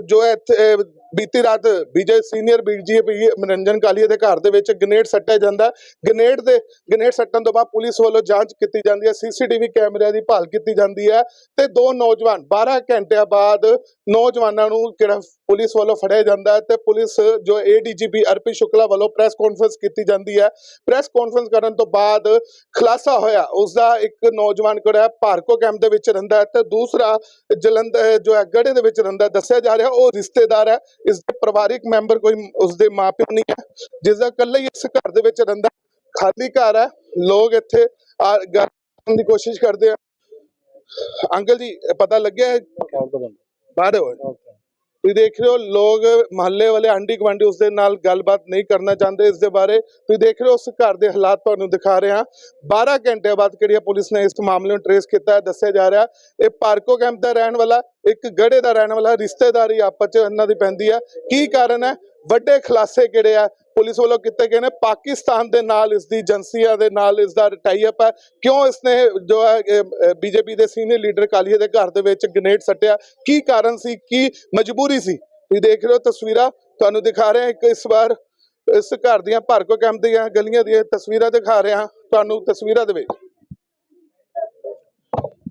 ਜੋ at eh, ਬੀਤੀ ਰਾਤ ਵਿਜੇ ਸੀਨੀਅਰ ਬੀਜੇਪੀ ਮਨੋਰੰਜਨ ਕਾਲੀਆ ਦੇ ਘਰ ਦੇ ਵਿੱਚ ਗ੍ਰਨੇਡ ਸੱਟਿਆ ਜਾਂਦਾ ਗ੍ਰਨੇਡ ਦੇ ਗ੍ਰਨੇਡ ਸੱਟਣ ਤੋਂ ਬਾਅਦ ਪੁਲਿਸ ਵੱਲੋਂ ਜਾਂਚ ਕੀਤੀ ਜਾਂਦੀ ਹੈ। ਸੀਸੀਟੀਵੀ ਕੈਮਰਿਆਂ ਦੀ ਭਾਲ ਕੀਤੀ ਜਾਂਦੀ ਹੈ ਤੇ ਦੋ ਨੌਜਵਾਨ 12 ਘੰਟਿਆਂ ਬਾਅਦ ਨੌਜਵਾਨਾਂ ਨੂੰ ਕਿਹੜਾ ਪੁਲਿਸ ਵੱਲੋਂ ਫੜਿਆ ਜਾਂਦਾ ਹੈ ਤੇ ਪੁਲਿਸ ਜੋ ਏਡੀਜੀਪੀ ਅਰਪੀ ਸ਼ੁਕਲਾ ਵੱਲੋਂ ਪ੍ਰੈਸ ਕਾਨਫਰੰਸ ਕੀਤੀ ਜਾਂਦੀ ਹੈ। ਪ੍ਰੈਸ ਕਾਨਫਰੰਸ ਕਰਨ ਤੋਂ ਬਾਅਦ ਖੁਲਾਸਾ ਹੋਇਆ। ਉਸ ਦਾ ਇੱਕ ਨੌਜਵਾਨ ਕਿਹੜਾ ਭਾਰਕੋ ਕੈਂਪ ਦੇ ਵਿੱਚ ਰਹਿੰਦਾ ਹੈ ਤੇ ਦੂਸਰਾ ਜਲੰਧਰ, ਜੋ ਹੈ ਗੜੇ ਦੇ ਵਿੱਚ ਰਹਿੰਦਾ ਦੱਸਿਆ ਜਾ ਰਿਹਾ ਉਹ ਰਿਸ਼ਤੇਦਾਰ ਹੈ। ਇਸ ਦੇ ਪਰਿਵਾਰਿਕ ਮੈਂਬਰ ਕੋਈ ਉਸ ਦੇ ਮਾਪਿਓ ਨਹੀਂ ਹੈ ਜਿਸ ਦਾ ਇਕੱਲਾ ਹੀ ਇਸ ਘਰ ਦੇ ਵਿੱਚ ਰਹਿੰਦਾ ਖਾਲੀ ਘਰ ਹੈ ਲੋਕ ਇੱਥੇ ਆ ਗੱਲ ਕਰਨ ਦੀ ਕੋਸ਼ਿਸ਼ ਕਰਦੇ ਆ। ਅੰਕਲ ਜੀ ਪਤਾ ਲੱਗਿਆ ਹੈ? ਬਾਹਰ ਹੋਏ ਤੁਸੀਂ ਦੇਖ ਰਹੇ ਹੋ, ਲੋਕ ਮਹੱਲੇ ਵਾਲੇ ਆਂਢੀ ਗੁਆਂਢੀ ਉਸ ਦੇ ਨਾਲ ਗੱਲਬਾਤ ਨਹੀਂ ਕਰਨਾ ਚਾਹੁੰਦੇ ਇਸ ਦੇ ਬਾਰੇ। ਤੁਸੀਂ ਦੇਖ ਰਹੇ ਹੋ, ਉਸ ਘਰ ਦੇ ਹਾਲਾਤ ਤੁਹਾਨੂੰ ਦਿਖਾ ਰਹੇ ਹਾਂ। 12 ਘੰਟੇ ਬਾਅਦ ਕਿਹੜੀ ਹੈ ਪੁਲਿਸ ਨੇ ਇਸ ਮਾਮਲੇ ਨੂੰ ਟਰੇਸ ਕੀਤਾ ਹੈ, ਦੱਸਿਆ ਜਾ ਰਿਹਾ ਇਹ ਪਾਰਕੋ ਕੈਂਪ ਦਾ ਰਹਿਣ ਵਾਲਾ, ਇੱਕ ਗੜੇ ਦਾ ਰਹਿਣ ਵਾਲਾ, ਰਿਸ਼ਤੇਦਾਰੀ ਆਪਸ ਚ ਇਹਨਾਂ ਦੀ ਪੈਂਦੀ ਹੈ। ਕੀ ਕਾਰਨ ਹੈ? ਵੱਡੇ ਖੁਲਾਸੇ ਕਿਹੜੇ ਆ? ਪੁਲਿਸ ਵੱਲੋਂ ਕੀਤੇ ਗਏ ਨੇ। ਪਾਕਿਸਤਾਨ ਦੇ ਨਾਲ ਇਸ ਦੀ ਏਜੰਸੀਆਂ ਦੇ ਨਾਲ ਇਸ ਦਾ ਟਾਈ ਅਪ ਹੈ ਕਿਉਂ ਇਸਨੇ ਜੋ ਹੈ ਬੀਜੇਪੀ ਦੇ ਸੀਨੀਅਰ ਲੀਡਰ ਕਾਲੀਏ ਦੇ ਘਰ ਦੇ ਵਿੱਚ ਗ੍ਰੇਨੇਡ ਸੱਟਿਆ? ਕੀ ਕਾਰਨ ਸੀ? ਕੀ ਮਜਬੂਰੀ ਸੀ? ਤੁਸੀਂ ਦੇਖ ਰਹੇ ਹੋ ਤਸਵੀਰਾਂ। ਤੁਹਾਨੂੰ ਦਿਖਾ ਰਹੇ ਹਾਂ ਇੱਕ ਇਸ ਵਾਰ ਇਸ ਘਰ ਦੀਆਂ ਭਰਕੋ ਕੈਂਪ ਦੀਆਂ ਗਲੀਆਂ ਦੀਆਂ ਤਸਵੀਰਾਂ ਦਿਖਾ ਰਹੇ। ਹਾਂ ਤੁਹਾਨੂੰ ਤਸਵੀਰਾਂ ਦੇ ਵਿੱਚ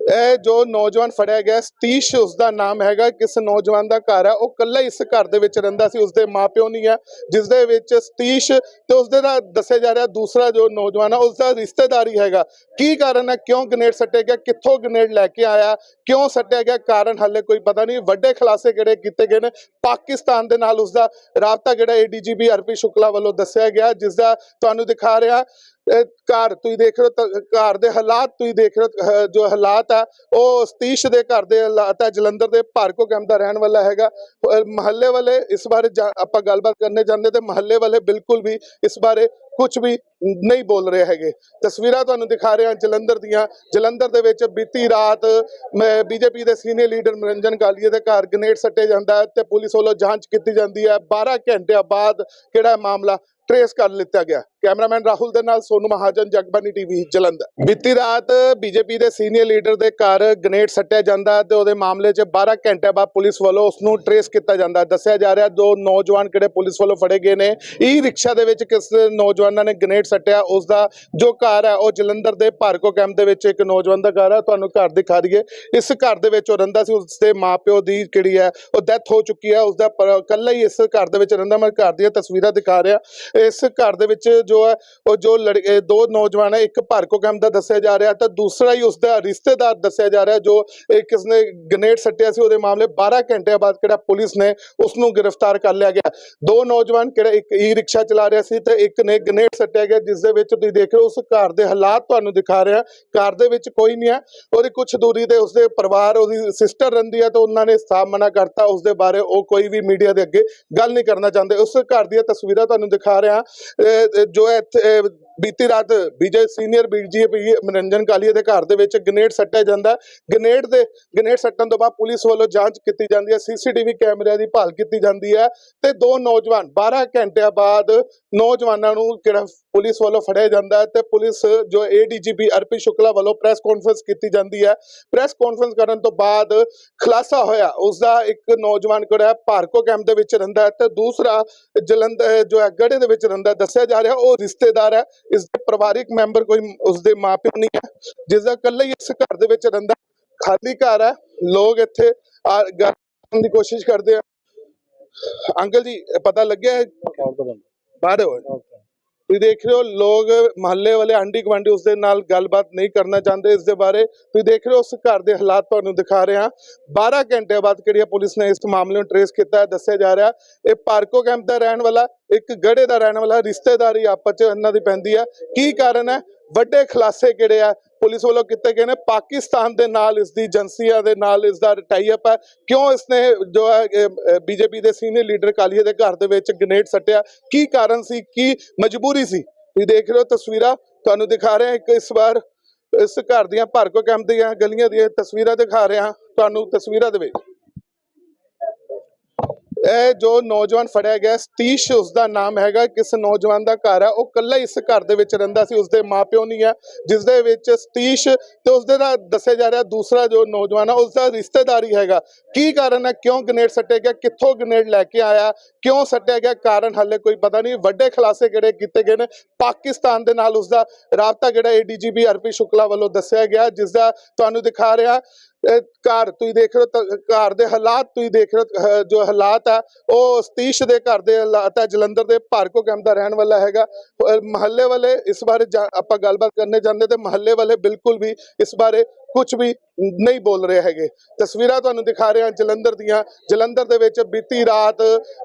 ਇਹ ਜੋ ਨੌਜਵਾਨ ਫੜਿਆ ਗਿਆ ਸਤੀਸ਼ ਉਸ ਦਾ ਨਾਮ ਹੈਗਾ, ਕਿਸ ਨੌਜਵਾਨ ਦਾ ਘਰ ਹੈ, ਉਹ ਕੱਲਾ ਇਸ ਘਰ ਦੇ ਵਿੱਚ ਰਹਿੰਦਾ ਸੀ, ਉਸਦੇ ਮਾਪਿਓ ਨਹੀਂ ਹੈ ਜਿਸ ਦੇ ਵਿੱਚ ਸਤੀਸ਼ ਤੇ ਉਸਦੇ ਦਾ ਦੱਸਿਆ ਜਾ ਰਿਹਾ ਦੂਸਰਾ ਜੋ ਨੌਜਵਾਨ ਹੈ ਉਸ ਦਾ ਰਿਸ਼ਤੇਦਾਰੀ ਹੈਗਾ। ਕੀ ਕਾਰਨ ਹੈ, ਕਿਉਂ ਗ੍ਰੇਨੇਡ ਸੱਟਿਆ ਗਿਆ, ਕਿੱਥੋਂ ਗ੍ਰੇਨੇਡ ਲੈ ਕੇ ਆਇਆ, ਕਿਉਂ ਸੱਟਿਆ ਗਿਆ, ਕਾਰਨ ਹਾਲੇ ਕੋਈ ਪਤਾ ਨਹੀਂ, ਵੱਡੇ ਖੁਲਾਸੇ ਕਿਹੜੇ ਕੀਤੇ ਗਏ ਨੇ, ਪਾਕਿਸਤਾਨ ਦੇ ਨਾਲ ਉਸ ਦਾ ਰਾਬਤਾ ਜਿਹੜਾ ਏਡੀਜੀਪੀ ਅਰਪੀ ਸ਼ੁਕਲਾ ਵੱਲੋਂ ਦੱਸਿਆ ਗਿਆ ਜਿਸ ਦਾ ਤੁਹਾਨੂੰ ਦਿਖਾ ਰਿਹਾ ਘਰ ਤੁਸੀਂ ਦੇਖ ਰਹੇ ਹੋ ਘਰ ਦੇ ਹਾਲਾਤ ਤੁਸੀਂ ਦੇਖ ਰਹੇ ਹੋ ਜੋ ਹਾਲਾਤ ਆ, ਉਹ ਸਤੀਸ਼ ਦੇ ਘਰ ਦੇ ਹਾਲਾਤ ਆ, ਜਲੰਧਰ ਦੇ ਭਾਰਕੋ ਕੈਂਪ ਦਾ ਰਹਿਣ ਵਾਲਾ ਹੈਗਾ। ਮਹੱਲੇ ਵਾਲੇ ਇਸ ਬਾਰੇ ਜਾ- ਆਪਾਂ ਗੱਲਬਾਤ ਕਰਨੇ ਜਾਂਦੇ ਤੇ ਮਹੱਲੇ ਵਾਲੇ ਬਿਲਕੁਲ ਵੀ ਇਸ ਬਾਰੇ ਕੁਝ ਵੀ ਨਹੀਂ ਬੋਲ ਰਹੇ ਹੈਗੇ। ਤਸਵੀਰਾਂ ਤੁਹਾਨੂੰ ਦਿਖਾ ਰਹੇ ਹਾਂ ਜਲੰਧਰ ਦੀਆਂ। ਜਲੰਧਰ ਦੇ ਵਿੱਚ ਬੀਤੀ ਰਾਤ ਮੈਂ ਬੀਜੇਪੀ ਦੇ ਸੀਨੀਅਰ ਲੀਡਰ ਮਨਰੰਜਨ ਕਾਲੀਏ ਦੇ ਘਰ ਗ੍ਰੇਨੇਡ ਸੱਟੇ ਜਾਂਦਾ ਹੈ ਤੇ ਪੁਲਿਸ ਵੱਲੋਂ ਜਾਂਚ ਕੀਤੀ ਜਾਂਦੀ ਹੈ। 12 ਘੰਟਿਆਂ ਬਾਅਦ ਕਿਹੜਾ ਮਾਮਲਾ ਟ੍ਰੇਸ ਕਰ ਲਿੱਤਾ ਗਿਆ। ਕੈਮਰਾਮੈਨ ਰਾਹੁਲ ਦੇ ਨਾਲ ਸੋਨੂ ਮਹਾਜਨ ਜਗਬਾਨੀ ਟੀਵੀ, ਜਲੰਧਰ। ਬੀਤੀ ਰਾਤ ਬੀਜੇਪੀ ਦੇ ਸੀਨੀਅਰ ਲੀਡਰ ਦੇ ਘਰ ਗ੍ਰੇਨੇਡ ਸੱਟਿਆ ਜਾਂਦਾ ਹੈ ਤੇ ਉਹਦੇ ਮਾਮਲੇ 'ਚ 12 ਘੰਟੇ ਬਾਅਦ ਪੁਲਿਸ ਵੱਲੋਂ ਉਸ ਨੂੰ ਟ੍ਰੇਸ ਕੀਤਾ ਜਾਂਦਾ ਦੱਸਿਆ ਜਾ ਰਿਹਾ ਦੋ ਨੌਜਵਾਨ ਕਿਹੜੇ ਪੁਲਿਸ ਵੱਲੋਂ ਫੜੇ ਗਏ ਨੇ। ਈ ਰਿਕਸ਼ਾ ਦੇ ਵਿੱਚ ਕਿਸ ਨੌਜਵਾਨਾਂ ਨੇ ਗ੍ਰੇਨੇਡ ਸੱਟਿਆ ਉਸ ਦਾ ਜੋ ਘਰ ਹੈ, ਉਹ ਜਲੰਧਰ ਦੇ ਭਾਰਕੋ ਕੈਂਪ ਦੇ ਵਿੱਚ ਇੱਕ ਨੌਜਵਾਨ ਦਾ ਘਰ ਹੈ। ਤੁਹਾਨੂੰ ਘਰ ਦਿਖਾ ਦਈਏ। ਇਸ ਘਰ ਦੇ ਵਿੱਚ ਉਹ ਰਹਿੰਦਾ ਸੀ ਉਸ ਦੇ ਮਾਪਿਓ ਦੀ ਕਿਹੜੀ ਹੈ, ਉਹ ਡੈਥ ਹੋ ਚੁੱਕੀ ਹੈ। ਉਸ ਦਾ ਇਕੱਲਾ ਹੀ ਇਸ ਘਰ ਦੇ ਵਿੱਚ ਰਹਿੰਦਾ, ਮੈਂ ਘਰ ਦੀਆਂ ਤਸਵੀਰਾਂ ਦਿਖਾ ਰਿਹਾ। ਇਸ ਘਰ ਦੇ ਵਿੱਚ ਜੋ ਹੈ, ਉਹ ਜੋ ਲੜਕੇ ਦੋ ਨੌਜਵਾਨ ਹੈ, ਇੱਕ ਭਾਰਕੋ ਕੈਂਪ ਦਾ ਦੱਸਿਆ ਜਾ ਰਿਹਾ ਤਾਂ ਦੂਸਰਾ ਹੀ ਉਸ ਦਾ ਰਿਸ਼ਤੇਦਾਰ ਦੱਸਿਆ ਜਾ ਰਿਹਾ, ਜੋ ਇਹ ਕਿਸ ਨੇ ਗ੍ਰੇਨੇਡ ਸੱਟਿਆ ਸੀ, ਉਹਦੇ ਮਾਮਲੇ 12 ਘੰਟਿਆਂ ਬਾਅਦ ਕਿਹੜਾ ਪੁਲਿਸ ਨੇ ਉਸ ਨੂੰ ਗ੍ਰਿਫਤਾਰ ਕਰ ਲਿਆ ਗਿਆ। ਦੋ ਨੌਜਵਾਨ ਕਿਹੜਾ ਇੱਕ ਈ ਰਿਕਸ਼ਾ ਚਲਾ ਰਿਹਾ ਸੀ ਤੇ ਇੱਕ ਨੇ ਗ੍ਰੇਨੇਡ ਸੱਟਿਆ ਗਿਆ ਜਿਸ ਦੇ ਵਿੱਚ ਤੁਸੀਂ ਦੇਖ ਰਹੇ ਹੋ ਉਸ ਘਰ ਦੇ ਹਾਲਾਤ ਤੁਹਾਨੂੰ ਦਿਖਾ ਰਿਹਾ ਘਰ ਦੇ ਵਿੱਚ ਕੋਈ ਨਹੀਂ ਹੈ। ਉਹਦੀ ਕੁਝ ਦੂਰੀ ਤੇ ਉਸਦੇ ਪਰਿਵਾਰ ਉਹਦੀ ਸਿਸਟਰ ਰਹਿੰਦੀ ਹੈ ਤਾਂ ਉਹਨਾਂ ਨੇ ਸਾਫ਼ ਮਨਾ ਕਰਤਾ। ਉਸ ਦੇ ਬਾਰੇ ਉਹ ਕੋਈ ਵੀ ਮੀਡੀਆ ਦੇ ਅੱਗੇ ਗੱਲ ਨਹੀਂ ਕਰਨਾ ਚਾਹੁੰਦੇ। ਉਸ ਘਰ ਦੀਆਂ ਤਸਵੀਰਾਂ ਤੁਹਾਨੂੰ ਦਿਖਾ ਰਿਹਾ ਜੋ ਇੱਥੇ, ਬੀਤੀ ਰਾਤ ਵਿਜੇ ਸੀਨੀਅਰ ਬੀਜੇਪੀ ਮਨਰੰਜਨ ਕਾਲੀਏ ਦੇ ਘਰ ਦੇ ਵਿੱਚ ਗ੍ਰੇਨੇਡ ਸੱਟਿਆ ਜਾਂਦਾ ਗ੍ਰੇਨੇਡ ਦੇ ਗ੍ਰੇਨੇਡ ਸੱਟਣ ਤੋਂ ਬਾਅਦ ਪੁਲਿਸ ਵੱਲੋਂ ਜਾਂਚ ਕੀਤੀ ਜਾਂਦੀ ਹੈ। ਸੀਸੀਟੀਵੀ ਕੈਮਰਿਆਂ ਦੀ ਭਾਲ ਕੀਤੀ ਜਾਂਦੀ ਹੈ ਤੇ ਦੋ ਨੌਜਵਾਨ 12 ਘੰਟਿਆਂ ਬਾਅਦ ਨੌਜਵਾਨਾਂ ਨੂੰ ਕਿਹੜਾ ਪੁਲਿਸ ਵੱਲੋਂ ਫੜਿਆ ਜਾਂਦਾ ਹੈ ਤੇ ਪੁਲਿਸ ਜੋ ਏਡੀਜੀਪੀ ਅਰਪੀ ਸ਼ੁਕਲਾ ਵੱਲੋਂ ਪ੍ਰੈਸ ਕਾਨਫਰੰਸ ਕੀਤੀ ਜਾਂਦੀ ਹੈ। ਪ੍ਰੈਸ ਕਾਨਫਰੰਸ ਕਰਨ ਤੋਂ ਬਾਅਦ ਖੁਲਾਸਾ ਹੋਇਆ। ਉਸ ਦਾ ਇੱਕ ਨੌਜਵਾਨ ਕਿਹੜਾ ਹੈ ਭਾਰਕੋ ਕੈਂਪ ਦੇ ਵਿੱਚ ਰਹਿੰਦਾ ਹੈ ਤੇ ਦੂਸਰਾ ਜਲੰਧਰ ਜੋ ਹੈ ਗੜੇ ਦੇ ਵਿੱਚ ਰਹਿੰਦਾ। ਦੱਸਿਆ ਜਾ ਰਿਹਾ ਉਹ ਰਿਸ਼ਤੇਦਾਰ ਹੈ। ਇਸ ਦੇ ਪਰਿਵਾਰਿਕ ਮੈਂਬਰ ਕੋਈ ਉਸ ਦੇ ਮਾਪਿਓ ਨਹੀਂ ਹੈ। ਜਿਸ ਦਾ ਇਕੱਲਾ ਹੀ ਇਸ ਘਰ ਦੇ ਵਿੱਚ ਰਹਿੰਦਾ। ਖਾਲੀ ਘਰ ਹੈ। ਲੋਕ ਇੱਥੇ ਆ ਦੀ ਕੋਸ਼ਿਸ਼ ਕਰਦੇ ਆ। ਅੰਕਲ ਜੀ ਪਤਾ ਲੱਗਿਆ ਹੈ? ਬਾਹਰ ਹੋ। ਤੁਸੀਂ ਦੇਖ ਰਹੇ ਹੋ, ਲੋਕ ਮਹੱਲੇ ਵਾਲੇ ਆਂਢੀ ਗੁਆਂਢੀ ਉਸ ਦੇ ਨਾਲ ਗੱਲਬਾਤ ਨਹੀਂ ਕਰਨਾ ਚਾਹੁੰਦੇ ਇਸ ਦੇ ਬਾਰੇ। ਤੁਸੀਂ ਦੇਖ ਰਹੇ ਹੋ, ਉਸ ਘਰ ਦੇ ਹਾਲਾਤ ਤੁਹਾਨੂੰ ਦਿਖਾ ਰਹੇ। ਹਾਂ 12 ਘੰਟੇ ਬਾਅਦ ਕਿਹੜੀ ਹੈ ਪੁਲਿਸ ਨੇ ਇਸ ਮਾਮਲੇ ਨੂੰ ਟਰੇਸ ਕੀਤਾ ਹੈ, ਦੱਸਿਆ ਜਾ ਰਿਹਾ। ਇਹ ਪਾਰਕੋ ਕੈਂਪ ਦਾ ਰਹਿਣ ਵਾਲਾ, ਇੱਕ ਗੜੇ ਦਾ ਰਹਿਣ ਵਾਲਾ, ਰਿਸ਼ਤੇਦਾਰੀ ਆਪਸ ਚ ਇਹਨਾਂ ਦੀ ਪੈਂਦੀ ਹੈ। ਕੀ ਕਾਰਨ ਹੈ? ਵੱਡੇ ਖੁਲਾਸੇ ਕਿਹੜੇ ਆ? ਪੁਲਿਸ ਵੱਲੋਂ ਕੀਤੇ ਗਏ ਨੇ। ਪਾਕਿਸਤਾਨ ਦੇ ਨਾਲ ਇਸ ਦੀ ਏਜੰਸੀਆਂ ਦੇ ਨਾਲ ਇਸ ਦਾ ਟਾਈ ਅਪ ਹੈ ਕਿਉਂ ਇਸਨੇ ਜੋ ਹੈ ਬੀਜੇਪੀ ਦੇ ਸੀਨੀਅਰ ਲੀਡਰ ਕਾਲੀਏ ਦੇ ਘਰ ਦੇ ਵਿੱਚ ਗ੍ਰੇਨੇਡ ਸੱਟਿਆ? ਕੀ ਕਾਰਨ ਸੀ? ਕੀ ਮਜਬੂਰੀ ਸੀ? ਤੁਸੀਂ ਦੇਖ ਰਹੇ ਹੋ ਤਸਵੀਰਾਂ। ਤੁਹਾਨੂੰ ਦਿਖਾ ਰਹੇ ਹਾਂ ਇੱਕ ਇਸ ਵਾਰ ਇਸ ਘਰ ਦੀਆਂ ਭਰਕੋ ਕੈਂਪ ਦੀਆਂ ਗਲੀਆਂ ਦੀਆਂ ਤਸਵੀਰਾਂ ਦਿਖਾ ਰਹੇ। ਹਾਂ ਤੁਹਾਨੂੰ ਤਸਵੀਰਾਂ ਦੇ ਵਿੱਚ ਇਹ ਜੋ ਨੌਜਵਾਨ ਫੜਿਆ ਗਿਆ। ਸਤੀਸ਼ ਉਸ ਦਾ ਨਾਮ ਹੈਗਾ, ਕਿਸ ਨੌਜਵਾਨ ਦਾ ਘਰ ਹੈ ਉਹ ਇਕੱਲਾ ਇਸ ਘਰ ਦੇ ਵਿੱਚ ਰਹਿੰਦਾ ਸੀ, ਉਸਦੇ ਮਾਪਿਓ ਨਹੀਂ ਹੈ। ਜਿਸ ਦੇ ਵਿੱਚ ਸਤੀਸ਼ ਤੇ ਉਸਦੇ ਦਾ ਦੱਸਿਆ ਜਾ ਰਿਹਾ, ਦੂਸਰਾ ਜੋ ਨੌਜਵਾਨ ਹੈ ਉਸ ਦਾ ਰਿਸ਼ਤੇਦਾਰੀ ਹੈਗਾ। ਕੀ ਕਾਰਨ ਹੈ? ਕਿਉਂ ਗ੍ਰੇਨੇਡ ਸੱਟਿਆ ਗਿਆ? ਕਿੱਥੋਂ ਗ੍ਰੇਨੇਡ ਲੈ ਕੇ ਆਇਆ? ਕਿਉਂ ਸੱਟਿਆ ਗਿਆ? ਕਾਰਨ ਹਾਲੇ ਕੋਈ ਪਤਾ ਨਹੀਂ। ਵੱਡੇ ਖੁਲਾਸੇ ਕਿਹੜੇ ਕੀਤੇ ਗਏ ਨੇ? ਪਾਕਿਸਤਾਨ ਦੇ ਨਾਲ ਉਸ ਦਾ ਰਾਬਤਾ ਜਿਹੜਾ ਏਡੀਜੀਪੀ ਅਰਪੀ ਸ਼ੁਕਲਾ ਵੱਲੋਂ ਦੱਸਿਆ ਗਿਆ ਜਿਸ ਦਾ ਤੁਹਾਨੂੰ ਦਿਖਾ ਰਿਹਾ। ਘਰ ਤੁਸੀਂ ਦੇਖ ਰਹੇ ਹੋ ਘਰ ਦੇ ਹਾਲਾਤ ਤੁਸੀਂ ਦੇਖ ਰਹੇ ਹੋ ਜੋ ਹਾਲਾਤ ਆ, ਉਹ ਸਤੀਸ਼ ਦੇ ਘਰ ਦੇ ਹਾਲਾਤ ਆ, ਜਲੰਧਰ ਦੇ ਭਾਰਕੋ ਕੈਂਪ ਦਾ ਰਹਿਣ ਵਾਲਾ ਹੈਗਾ। ਮਹੱਲੇ ਵਾਲੇ ਇਸ ਬਾਰੇ ਜਾ- ਆਪਾਂ ਗੱਲਬਾਤ ਕਰਨੇ ਜਾਂਦੇ ਤੇ ਮਹੱਲੇ ਵਾਲੇ ਬਿਲਕੁਲ ਵੀ ਇਸ ਬਾਰੇ ਕੁਝ ਵੀ ਨਹੀਂ ਬੋਲ ਰਹੇ ਹੈਗੇ। ਤਸਵੀਰਾਂ ਤੁਹਾਨੂੰ ਦਿਖਾ ਰਹੇ ਹਾਂ ਜਲੰਧਰ ਦੀਆਂ। ਜਲੰਧਰ ਦੇ ਵਿੱਚ ਬੀਤੀ ਰਾਤ,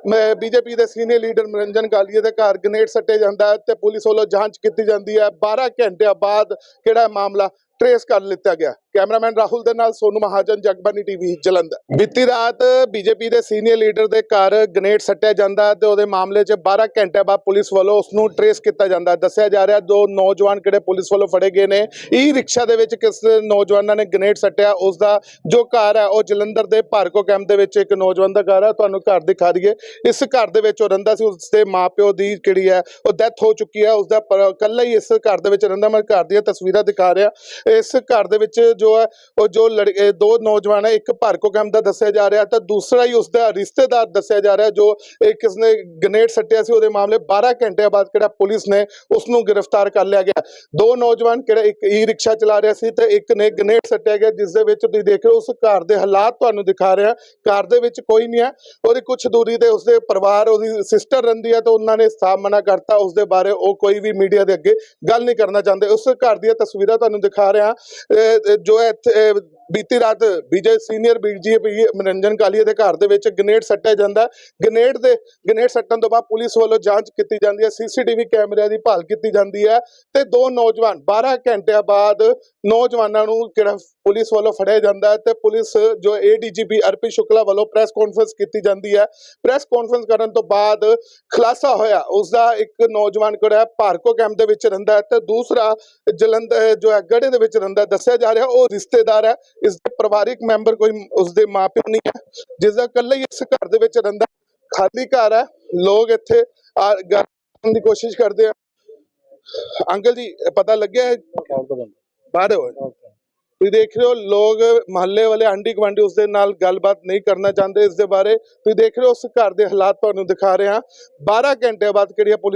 ਮੈਂ ਬੀਜੇਪੀ ਦੇ ਸੀਨੀਅਰ ਲੀਡਰ ਮਨਰੰਜਨ ਗਾਲੀਏ ਦੇ ਘਰ ਗ੍ਰੇਨੇਡ ਸੱਟੇ ਜਾਂਦਾ ਹੈ ਤੇ ਪੁਲਿਸ ਵੱਲੋਂ ਜਾਂਚ ਕੀਤੀ ਜਾਂਦੀ ਹੈ। 12 ਘੰਟਿਆਂ ਬਾਅਦ ਕਿਹੜਾ ਮਾਮਲਾ ਟਰੇਸ ਕਰ ਲਿੱਤਾ ਗਿਆ? ਕੈਮਰਾਮੈਨ ਰਾਹੁਲ ਦੇ ਨਾਲ ਸੋਨੂ ਮਹਾਜਨ, ਜਗਬਾਨੀ ਟੀਵੀ, ਜਲੰਧਰ। ਬੀਤੀ ਰਾਤ ਬੀਜੇਪੀ ਦੇ ਸੀਨੀਅਰ ਲੀਡਰ ਦੇ ਘਰ ਗ੍ਰੇਨੇਡ ਸੱਟਿਆ ਜਾਂਦਾ ਤੇ ਉਹਦੇ ਮਾਮਲੇ 'ਚ 12 ਘੰਟੇ ਬਾਅਦ ਪੁਲਿਸ ਵੱਲੋਂ ਉਸ ਨੂੰ ਟਰੇਸ ਕੀਤਾ ਜਾਂਦਾ। ਦੱਸਿਆ ਜਾ ਰਿਹਾ, ਦੋ ਨੌਜਵਾਨ ਕਿਹੜੇ ਪੁਲਿਸ ਵੱਲੋਂ ਫੜੇ ਗਏ ਨੇ। ਈ ਰਿਕਸ਼ਾ ਦੇ ਵਿੱਚ ਕਿਸ ਨੌਜਵਾਨਾਂ ਨੇ ਗ੍ਰੇਨੇਡ ਸੱਟਿਆ ਉਸ ਦਾ ਜੋ ਘਰ ਹੈ, ਉਹ ਜਲੰਧਰ ਦੇ ਭਾਰਕੋ ਕੈਂਪ ਦੇ ਵਿੱਚ ਇੱਕ ਨੌਜਵਾਨ ਦਾ ਘਰ ਹੈ। ਤੁਹਾਨੂੰ ਘਰ ਦਿਖਾ ਦਈਏ। ਇਸ ਘਰ ਦੇ ਵਿੱਚ ਉਹ ਰਹਿੰਦਾ ਸੀ ਉਸ ਦੇ ਮਾਪਿਓ ਦੀ ਜਿਹੜੀ ਹੈ, ਉਹ ਡੈਥ ਹੋ ਚੁੱਕੀ ਹੈ। ਉਸ ਦਾ ਇਕੱਲਾ ਹੀ ਇਸ ਘਰ ਦੇ ਵਿੱਚ ਰਹਿੰਦਾ, ਮੈਂ ਘਰ ਦੀਆਂ ਤਸਵੀਰਾਂ ਦਿਖਾ ਰਿਹਾ। ਇਸ ਘਰ ਦੇ ਵਿੱਚ ਜੋ ਹੈ ਉਹ ਜੋ ਲੜਕੇ ਦੋ ਨੌਜਵਾਨ ਹੈ ਇੱਕ ਭਾਰਕੋ ਕੈਂਪ ਦਾ ਦੱਸਿਆ ਜਾ ਰਿਹਾ ਤਾਂ ਦੂਸਰਾ ਹੀ ਉਸ ਦਾ ਰਿਸ਼ਤੇਦਾਰ ਦੱਸਿਆ ਜਾ ਰਿਹਾ ਜੋ ਕਿਸ ਨੇ ਗ੍ਰੇਨੇਡ ਸੱਟਿਆ ਸੀ ਉਹਦੇ ਮਾਮਲੇ 12 ਘੰਟਿਆਂ ਬਾਅਦ ਕਿਹੜਾ ਪੁਲਿਸ ਨੇ ਉਸ ਨੂੰ ਗ੍ਰਿਫਤਾਰ ਕਰ ਲਿਆ ਗਿਆ। ਦੋ ਨੌਜਵਾਨ ਕਿਹੜਾ ਇੱਕ ਈ ਰਿਕਸ਼ਾ ਚਲਾ ਰਿਹਾ ਸੀ ਤੇ ਇੱਕ ਨੇ ਗ੍ਰੇਨੇਡ ਸੱਟਿਆ ਗਿਆ ਜਿਸ ਦੇ ਵਿੱਚ ਤੁਸੀਂ ਦੇਖ ਰਹੇ ਹੋ ਉਸ ਘਰ ਦੇ ਹਾਲਾਤ ਤੁਹਾਨੂੰ ਦਿਖਾ ਰਿਹਾ। ਘਰ ਦੇ ਵਿੱਚ ਕੋਈ ਨਹੀਂ ਹੈ ਉਹਦੀ ਕੁਝ ਦੂਰੀ ਤੇ ਉਸਦੇ ਪਰਿਵਾਰ ਉਹਦੀ ਸਿਸਟਰ ਰਹਿੰਦੀ ਹੈ ਤਾਂ ਉਹਨਾਂ ਨੇ ਸਾਫ਼ ਮਨਾ ਕਰਤਾ ਉਸ ਦੇ ਬਾਰੇ ਉਹ ਕੋਈ ਵੀ ਮੀਡੀਆ ਦੇ ਅੱਗੇ ਗੱਲ ਨਹੀਂ ਕਰਨਾ ਚਾਹੁੰਦੇ। ਉਸ ਘਰ ਦੀਆਂ ਤਸਵੀਰਾਂ ਤੁਹਾਨੂੰ ਦਿਖਾ ਰਿਹਾ ਅਹ, ਜੋ ਇੱਥੇ, ਬੀਤੀ ਰਾਤ ਬੀਜੇ ਸੀਨੀਅਰ ਬੀਜੇਪੀ ਮਨੋਰੰਜਨ ਕਾਲੀਆ ਦੇ ਘਰ ਦੇ ਵਿੱਚ ਗ੍ਰੇਨੇਡ ਸੱਟਿਆ ਜਾਂਦਾ। ਗ੍ਰੇਨੇਡ ਦੇ ਗ੍ਰੇਨੇਡ ਸੱਟਣ ਤੋਂ ਬਾਅਦ ਪੁਲਿਸ ਵੱਲੋਂ ਜਾਂਚ ਕੀਤੀ ਜਾਂਦੀ ਹੈ। ਸੀਸੀਟੀਵੀ ਕੈਮਰਿਆਂ ਦੀ ਭਾਲ ਕੀਤੀ ਜਾਂਦੀ ਹੈ ਤੇ ਦੋ ਨੌਜਵਾਨ 12 ਘੰਟਿਆਂ ਬਾਅਦ ਨੌਜਵਾਨਾਂ ਨੂੰ ਕਿਹੜਾ ਪੁਲਿਸ ਵੱਲੋਂ ਫੜਿਆ ਜਾਂਦਾ ਹੈ ਤੇ ਪੁਲਿਸ ਜੋ ਏਡੀਜੀਪੀ ਅਰਪੀ ਸ਼ੁਕਲਾ ਵੱਲੋਂ ਪ੍ਰੈਸ ਕਾਨਫਰੰਸ ਕੀਤੀ ਜਾਂਦੀ ਹੈ। ਪ੍ਰੈਸ ਕਾਨਫਰੰਸ ਕਰਨ ਤੋਂ ਬਾਅਦ ਖੁਲਾਸਾ ਹੋਇਆ। ਉਸ ਦਾ ਇੱਕ ਨੌਜਵਾਨ ਕਿਹੜਾ ਹੈ ਭਾਰਕੋ ਕੈਂਪ ਦੇ ਵਿੱਚ ਰਹਿੰਦਾ ਹੈ ਤੇ ਦੂਸਰਾ ਜਲੰਧਰ ਜੋ ਹੈ ਗੜੇ ਦੇ ਵਿੱਚ ਰਹਿੰਦਾ ਦੱਸਿਆ ਜਾ ਰਿਹਾ, ਉਹ ਰਿਸ਼ਤੇਦਾਰ ਹੈ। ਇਸ ਦੇ ਪਰਿਵਾਰਿਕ ਮੈਂਬਰ ਕੋਈ ਉਸ ਦੇ ਮਾਪਿਓ ਨਹੀਂ ਹੈ। ਜਿਸ ਦਾ ਇਕੱਲਾ ਇਸ ਘਰ ਦੇ ਵਿੱਚ ਰਹਿੰਦਾ ਖਾਲੀ ਘਰ ਹੈ। ਲੋਕ ਇੱਥੇ ਆ ਕਰਨ ਦੀ ਕੋਸ਼ਿਸ਼ ਕਰਦੇ ਆ। ਅੰਕਲ ਜੀ, ਪਤਾ ਲੱਗਿਆ ਬਾਹਰ ਹੋਏ ਤੁਸੀਂ ਦੇਖ ਰਹੇ ਹੋ ਲੋਕ ਮਹੱਲੇ ਵਾਲੇ ਆਂਢੀ ਗੁਆਂਢੀ ਉਸ ਦੇ ਨਾਲ ਗੱਲਬਾਤ ਨਹੀਂ ਕਰਨਾ ਚਾਹੁੰਦੇ ਇਸ ਦੇ ਬਾਰੇ। ਤੁਸੀਂ ਦੇਖ ਰਹੇ ਹੋ ਉਸ ਘਰ ਦੇ ਹਾਲਾਤ ਤੁਹਾਨੂੰ ਦਿਖਾ ਰਹੇ ਹਾਂ। 12 ਘੰਟੇ ਬਾਅਦ ਕਿਹੜੀ ਪੁਲਿਸ